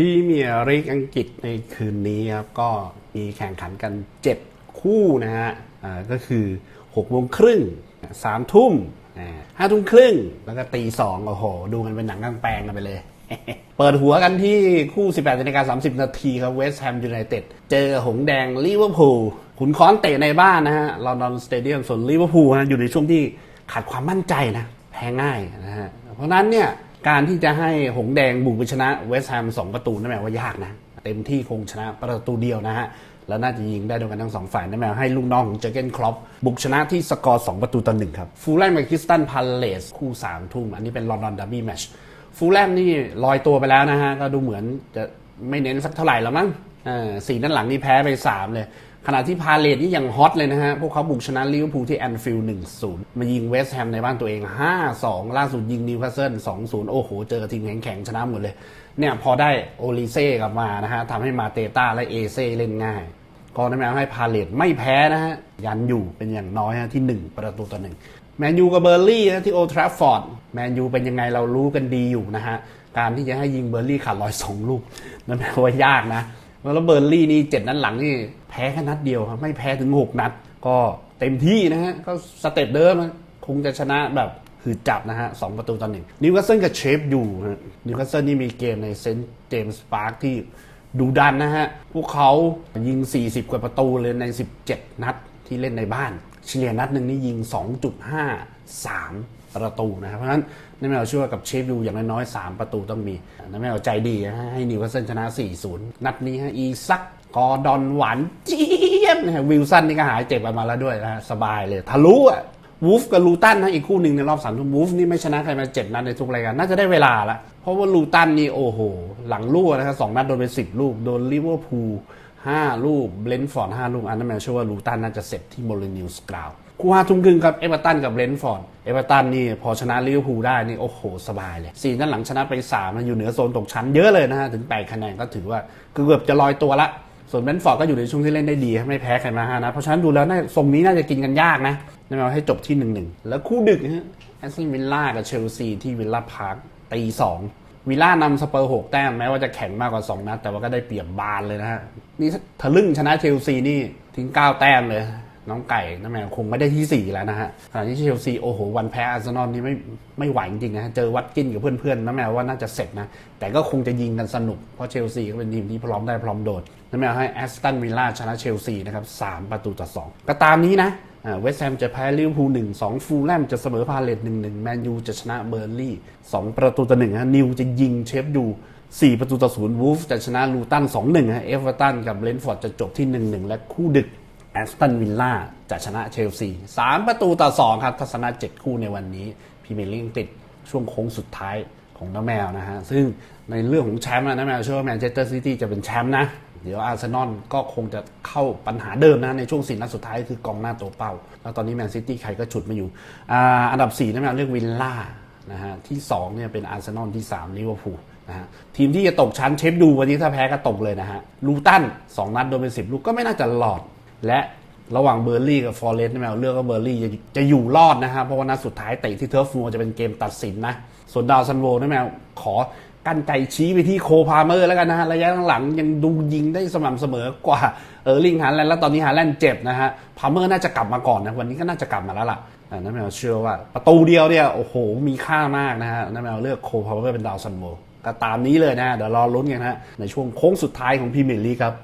ที่เมียร์ลีกอังกฤษในคืนนี้ครับก็มีแข่งขันกัน 7 คู่นะฮะก็คือ6โมงครึ่งสามทุ่มห้าทุ่มครึ่งแล้วก็ตีสองโอ้โห ดูกันเป็นหนังกลางแปลงกันไปเลย เปิดหัวกันที่คู่ 18นาฬิกา30 นาทีครับเวสต์แฮมยูไนเต็ดเจอหงแดงลิเวอร์พูลขุนค้อนเตะในบ้านนะฮะลอนดอนสเตเดียมส่วนลิเวอร์พูลนะอยู่ในช่วงที่ขาดความมั่นใจนะ แพ้ง่ายนะฮะเพราะนั้นเนี่ย การที่จะให้หงแดงบุกไปชนะเวสต์แฮมสองประตูนั่นแปลว่ายากนะเต็มที่คงชนะประตูเดียวนะฮะแล้วน่าจะยิงได้ด้วยกันทั้งสองฝ่ายนั่นแปลว่าให้ลูกน้องของเจอเกนครอปบุกชนะที่สกอร์2ประตูต่อหนึ่งครับฟูลแลมกับคริสตันพาเลสคู่3ทุ่มอันนี้เป็นลอนดอนดับบี้แมชฟูลแลมนี่ลอยตัวไปแล้วนะฮะก็ดูเหมือนจะไม่เน้นสักเท่าไหร่แล้วมั้งอ่าสี่ด้นหลังนี่แพ้ไป 3 เลย ขณะที่พาเลทนี่ยังฮอตเลยนะฮะ พวกเขาบุกชนะลิเวอร์พูลที่แอนฟิลด์1-0มายิงเวสต์แฮมในบ้านตัวเอง 5-2 ล่าสุดยิงนิวคาสเซิล2-0โอ้โห เจอทีมแข็งๆ ชนะหมดเลย เนี่ยพอได้โอลิเซ่กลับมานะฮะทำให้มาเตต้าและเอเซ่เล่นง่าย ก็นั่นหมวให้พาเลทไม่แพ้นะฮะ ยันอยู่เป็นอย่างน้อยฮะที่ 1 ประตูต่อหนึ่งแมนยูกับเบอร์ลี่นะที่โอทราฟฟอร์ดแมนยูเป็นยังไงเรารู้กันดีอยู่นะฮะการที่จะให้ยิงเบอร์ลี่ขาดลอยสองลูกนั่นแปลว่ายากนะ แล้วเบอร์ลี่นี่เจ็ดนัดหลังนี่แพ้แค่นัดเดียวครับไม่แพ้ถึง 6 นัด ก็เต็มที่นะฮะก็สเต็ปเดิมนคงจะชนะแบบคือจับนะฮะสองประตูต่อหนึ่งนิวคาสเซิลกับเชฟอยู่นิวคาสเซิลนี่มีเกมในเซนต์เจมส์พาร์คที่ดูดันนะฮะ พวกเขายิง 40 กว่าประตูเลยใน 17 นัดที่เล่นในบ้าน เฉลี่ยนัดหนึ่งนี่ยิง 2.53 ประตูนะครับเพราะฉะนั้นนั่นหมายความว่ากับเชฟยูอย่างน้อยๆ3ประตูต้องมีนั่นหมายควาใจดีนะฮะให้นิวคาสเซิลชนะ 4-0 นัดนี้ฮะอีซักกอร์ดอนหวานเจี๊ยบนะฮะวิลสันนี่ก็หายเจ็บกันมาแล้วด้วยนะฮะสบายเลยทะลุอะวูฟกับลูตันนะอีกคู่หนึ่งในรอบสามทุ่มวูฟนี่ไม่ชนะใครมาเจ็ดนัดในทุกรายการน่าจะได้เวลาละเพราะว่าลูตันนี่โอ้โห หลังลู่นะครับสองนัดโดนไปสิบลูกโดนลิเวอร์พูลห้าลูกเบรนท์ฟอร์ดห้าลูกอันนั้นแมวเชื่อว่าลูตันน่าจะเสร็จที่โมลินิวส์กราว คู่ห้าทุ่มครึ่งครับเอเวอร์ตันกับเรนท์ฟอร์ดเอเวอร์ตันนี่พอชนะลิเวอร์พูลได้นี่โอ้โห สบายเลยสี่นัดหลังชนะไปสามนะอยู่เหนือโซนตกชั้นเยอะเลยนะฮะถึงแปดคะแนนก็ถือว่าเกือบจะลอยตัวละส่วนเบรนท์ฟอร์ดก็อยู่ในช่วงที่เล่นได้ดีไม่แพ้ใครมาห้านะเพราะฉะนั้นดูแล้วน่าทรงนี้น่าจะกินกันยากนะนั่นหมายให้จบที่หนึ่งหนึ่งแล้วคู่ดึกฮะแอสตันวิลล่ากับเชลซีที่วิลล่าพาร์คตีสองวิลล่านำสเปอร์หกแต้มแม้ว่าจะแข็งมากกว่า 2 นัดแต่ว่าก็ได้เปรียบบานเลยนะฮะนี่ทะลึ่งชนะเชลซีนี่ทิ้ง9แต้มเลย น้องไก่นั่นหมายควคงไม่ได้ที่ 4 แล้วนะฮะขณะที่เชลซีโอ้โห วันแพ้อาร์เซนอลนี่ไม่ไม่ไหวจริงๆนะะเจอวัดกินกับเพื่อนๆนั่นหมวว่าน่าจะเสร็จนะ แต่ก็คงจะยิงกันสนุก เพราะเชลซีก็เป็นทีมที่พร้อมได้พร้อมโดดนั่นหมายควให้แอสตันวิลล่าชนะเชลซีนะครับสามประตูต่อสองก็ตามนี้นะเวสต์แฮมจะแพ้ลิเวอร์พูลหนึ่งสองฟูลแลมจะเสมอพาเลตหนึ่งหนึ่งแมนยูจะชนะเบอร์ลี่สองประตูต่อหนึ่งฮะนิวจะยิงเชฟยูสี่ประตูต่อศูนย์วูฟจะชนะลูตันสองหนึ่งฮะเอเวอร์ตันกับเลนฟอร์ดจะจบที่หนึ่งหนึ่งและคู่ดึก แอสตันวิลล่าจะชนะเชลซีสามประตูต่อสองครับทัศนะเจ็ดคู่ในวันนี้พีเมลีกอังกฤษช่วงโค้งสุดท้ายของน้าแมวนะฮะ ซึ่งในเรื่องของแชมป์นะน้าแมวเชื่อว่าแมนเชสเตอร์ซิตี้จะเป็นแชมป์นะ เดี๋ยวอาร์เซนอลก็คงจะเข้าปัญหาเดิมนะ ในช่วงสี่นัดสุดท้ายคือกองหน้าตัวเป้า แล้วตอนนี้แมนซิตี้ใครก็ฉุดมาอยู่อ,อันดับ4นั่นแหละเลือกวิลล่านะฮะที่2เนี่ยเป็นอาร์เซนอลที่3ลิเวอร์พูลนะฮะทีมที่จะตกชั้นเชฟดูวันนี้ถ้าแพ้ก็ตกเลยนะฮะลูตัน2นัดโดนเป็น10 ลูกก็ไม่น่าจะหลอด และระหว่างเบอร์ลี่กับฟอร์เรสต์นี่แมวเลือกว่าเบอร์ลี่จะอยู่รอดนะฮะเพราะว่านัดสุดท้ายเตะที่เทิร์ฟมัวจะเป็นเกมตัดสินนะ ส่วนดาวซันโวนี่แมวขอกั้นใจชี้ไปที่โคพาเมอร์แล้วกันนะฮะระยะหลังๆยังดูยิงได้สม่ำเสมอกว่าเออร์ลิงฮาแลนด์แล้วตอนนี้ฮาแลนด์เจ็บนะฮะพาเมอร์น่าจะกลับมาก่อนนะวันนี้ก็น่าจะกลับมาแล้วล่ะนั่นแมวเชื่อว่า ประตูเดียวเนี่ยโอ้โหมีค่ามากนะฮะนั่นแมวเลือกโคพาเมอร์เป็นดาวซันโวก็ตามนี้เลยนะฮะเดี๋ยวรอลุ้นกันฮะในช่วงโค้งสุดท้ายของพรีเมียร์ลีกครับ